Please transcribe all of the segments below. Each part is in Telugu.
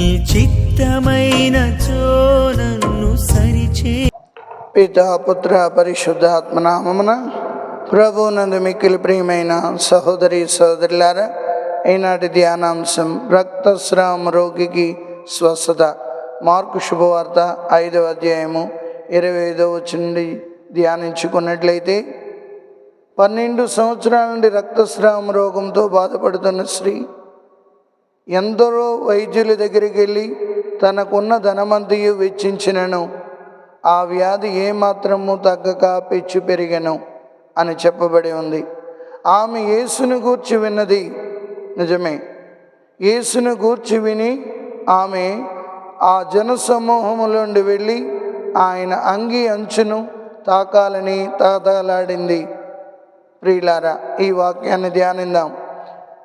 నీ చిత్తమైన నన్ను సరిచే పిత పుత్ర పరిశుద్ధాత్మ నామమున ప్రభు నందు మిక్కిలి ప్రియమైన సహోదరి సహోదరులారా ఈనాటి ధ్యానాంశం రక్తస్రావం రోగికి స్వస్థత. మార్కు శుభవార్త ఐదవ అధ్యాయము ఇరవై ఐదవ నుండి ధ్యానించుకున్నట్లయితే పన్నెండు సంవత్సరాల నుండి రక్తస్రావం రోగంతో బాధపడుతున్న స్త్రీ ఎందరో వైద్యుల దగ్గరికి వెళ్ళి తనకున్న ధనమంతయు వెచ్చించినను. ఆ వ్యాధి ఏమాత్రము తగ్గక పెచ్చు పెరిగను అని చెప్పబడి ఉంది. ఆమె యేసును గూర్చి విన్నది నిజమే. యేసును గూర్చి విని ఆమె ఆ జనసమూహములోండి వెళ్ళి ఆయన అంగి అంచును తాకాలని తాతాలాడింది. ప్రియులారా ఈ వాక్యాన్ని ధ్యానిందాం.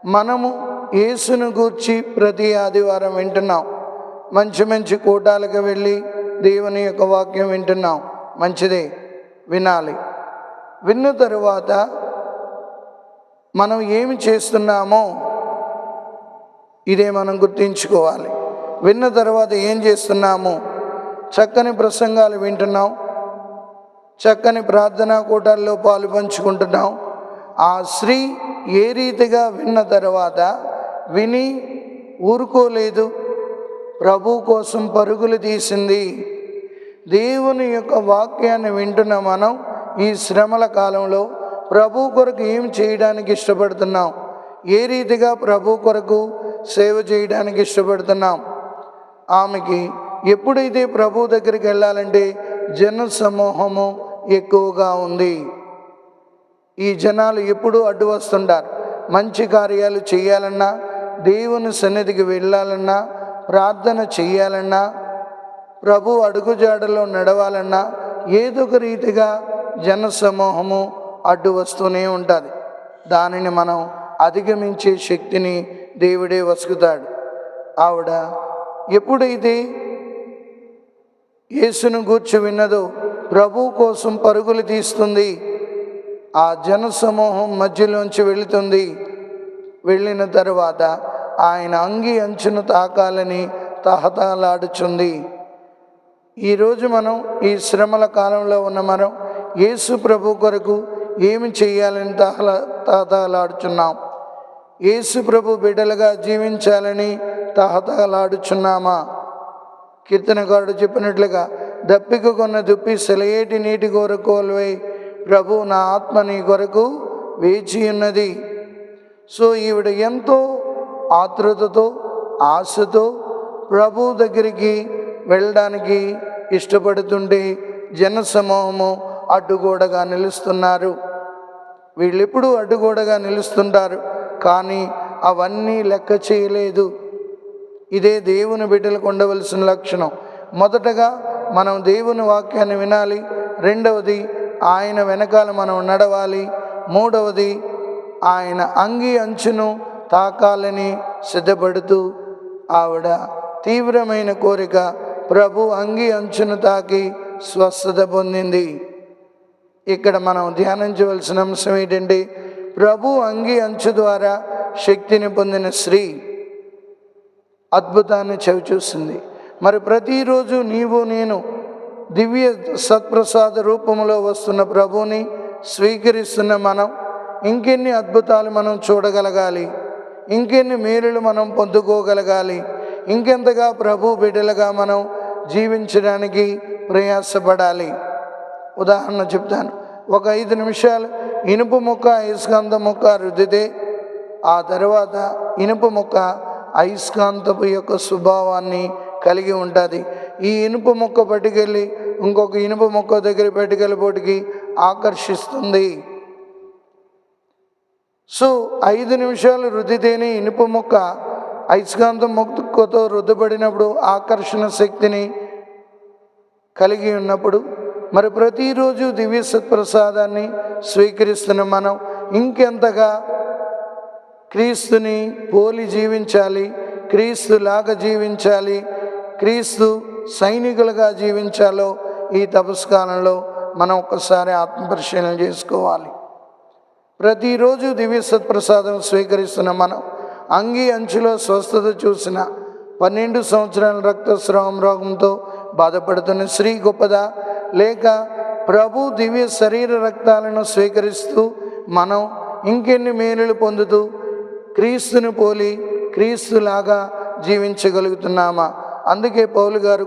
మనము యేసును గూర్చి ప్రతి ఆదివారం వింటున్నాం. మంచి మంచి కూటాలకు వెళ్ళి దేవుని యొక్క వాక్యం వింటున్నాం. మంచిదే వినాలి. విన్న తరువాత మనం ఏమి చేస్తున్నామో ఇదే మనం గుర్తించుకోవాలి. విన్న తర్వాత ఏం చేస్తున్నాము చక్కని ప్రసంగాలు వింటున్నాం. చక్కని ప్రార్థనా కూటాల్లో పాలు పంచుకుంటున్నాం. ఆ స్త్రీ ఏ రీతిగా విన్న తర్వాత విని ఊరుకోలేదు. ప్రభు కోసం పరుగులు తీసింది. దేవుని యొక్క వాక్యాన్ని వింటున్న మనం ఈ శ్రమల కాలంలో ప్రభు కొరకు ఏం చేయడానికి ఇష్టపడుతున్నాం? ఏ రీతిగా ప్రభు కొరకు సేవ చేయడానికి ఇష్టపడుతున్నాం? ఆమెకి ఎప్పుడైతే ప్రభు దగ్గరికి వెళ్ళాలంటే జన సమూహము ఎక్కువగా ఉంది. ఈ జనాలు ఎప్పుడూ అడ్డు వస్తుంటారు. మంచి కార్యాలు చేయాలన్నా దేవుని సన్నిధికి వెళ్ళాలన్నా ప్రార్థన చేయాలన్నా ప్రభు అడుగుజాడలో నడవాలన్నా ఏదో ఒక రీతిగా జన సమూహము అడ్డు వస్తూనే ఉంటుంది. దానిని మనం అధిగమించే శక్తిని దేవుడే వసుకుతాడు. ఆవిడ ఎప్పుడైతే యేసును గూర్చి విన్నదో ప్రభు కోసం పరుగులు తీస్తుంది ఆ జన సమూహం మధ్యలోంచి వెళుతుంది వెళ్ళిన తరువాత ఆయన అంగి అంచును తాకాలని తహతలాడుచుంది ఈరోజు మనం ఈ శ్రమల కాలంలో ఉన్న మనం యేసు ప్రభు కొరకు ఏమి చేయాలని తహల తహతలాడుచున్నాం యేసు ప్రభు బిడ్డలుగా జీవించాలని తహతలాడుచున్నామా కీర్తనకారుడు చెప్పినట్లుగా దప్పిక కొన్న దుప్పి సెలయేటి నీటి కొరకు ప్రభు నా ఆత్మ నీ కొరకు వేచి ఉన్నది. సో ఈవిడ ఎంతో ఆతృతతో ఆశతో ప్రభు దగ్గరికి వెళ్ళడానికి ఇష్టపడుతుంటే జనసమూహము అడ్డుగోడగా నిలుస్తున్నారు. వీళ్ళెప్పుడు అడ్డుగోడగా నిలుస్తుంటారు కానీ అవన్నీ లెక్క చేయలేదు. ఇదే దేవుని బిడ్డలకు ఉండవలసిన లక్షణం. మొదటగా మనం దేవుని వాక్యాన్ని వినాలి రెండవది ఆయన వెనకాల మనం నడవాలి మూడవది ఆయన అంగి అంచును తాకాలని సిద్ధపడుతూ ఆవిడ తీవ్రమైన కోరిక ప్రభు అంగి అంచును తాకి స్వస్థత పొందింది. ఇక్కడ మనం ధ్యానించవలసిన అంశం ఏంటంటే ప్రభు అంగి అంచు ద్వారా శక్తిని పొందిన స్త్రీ అద్భుతాన్ని చవిచూసింది మరి ప్రతిరోజు నీవు నేను దివ్య సత్ప్రసాద రూపంలో వస్తున్న ప్రభువుని స్వీకరిస్తున్న మనం ఇంకెన్ని అద్భుతాలు మనం చూడగలగాలి ఇంకెన్ని మేలులు మనం పొందుకోగలగాలి ఇంకెంతగా ప్రభు బిడ్డలుగా మనం జీవించడానికి ప్రయాసపడాలి. ఉదాహరణ చెప్తాను ఒక ఐదు నిమిషాలు ఇనుప ముక్క అయస్కాంత ముక్క రుద్దితే ఆ తర్వాత ఇనుప ముక్క అయస్కాంతపు యొక్క స్వభావాన్ని కలిగి ఉంటుంది. ఈ ఇనుప మొక్క పట్టుకెళ్ళి ఇంకొక ఇనుప మొక్క దగ్గర పట్టుకెళ్ళిపోటికి ఆకర్షిస్తుంది. సో ఐదు నిమిషాలు రుద్దితేనే ఇనుప మొక్క అయస్కాంతం మొక్కతో రుద్దబడినప్పుడు ఆకర్షణ శక్తిని కలిగి ఉన్నప్పుడు మరి ప్రతిరోజు దివ్య సత్ప్రసాదాన్ని స్వీకరిస్తున్న మనం ఇంకెంతగా క్రీస్తుని పోలి జీవించాలి క్రీస్తులాగా జీవించాలి క్రీస్తు సైనికులుగా జీవించాలో ఈ తపస్కాలంలో మనం ఒక్కసారి ఆత్మపరిశీలన చేసుకోవాలి. ప్రతిరోజు దివ్య సత్ప్రసాదం స్వీకరిస్తున్న మనం అంగి అంచులో స్వస్థత చూసిన పన్నెండు సంవత్సరాల రక్తస్రావం రోగంతో బాధపడుతున్న స్త్రీ గొప్పదా లేక ప్రభు దివ్య శరీర రక్తాలను స్వీకరిస్తూ మనం ఇంకెన్ని మేలులు పొందుతూ క్రీస్తుని పోలి క్రీస్తులాగా జీవించగలుగుతున్నామా? అందుకే పౌలు గారు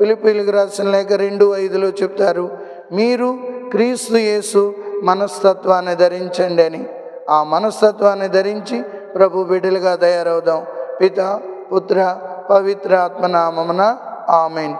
పిలిపిలికి రాసిన లేక రెండు ఐదులో చెప్తారు మీరు క్రీస్తు యేసు మనస్తత్వాన్ని ధరించండి అని. ఆ మనస్తత్వాన్ని ధరించి ప్రభు బిడ్డలుగా తయారవుదాం. పిత పుత్ర పవిత్ర ఆత్మనామమున ఆమెన్.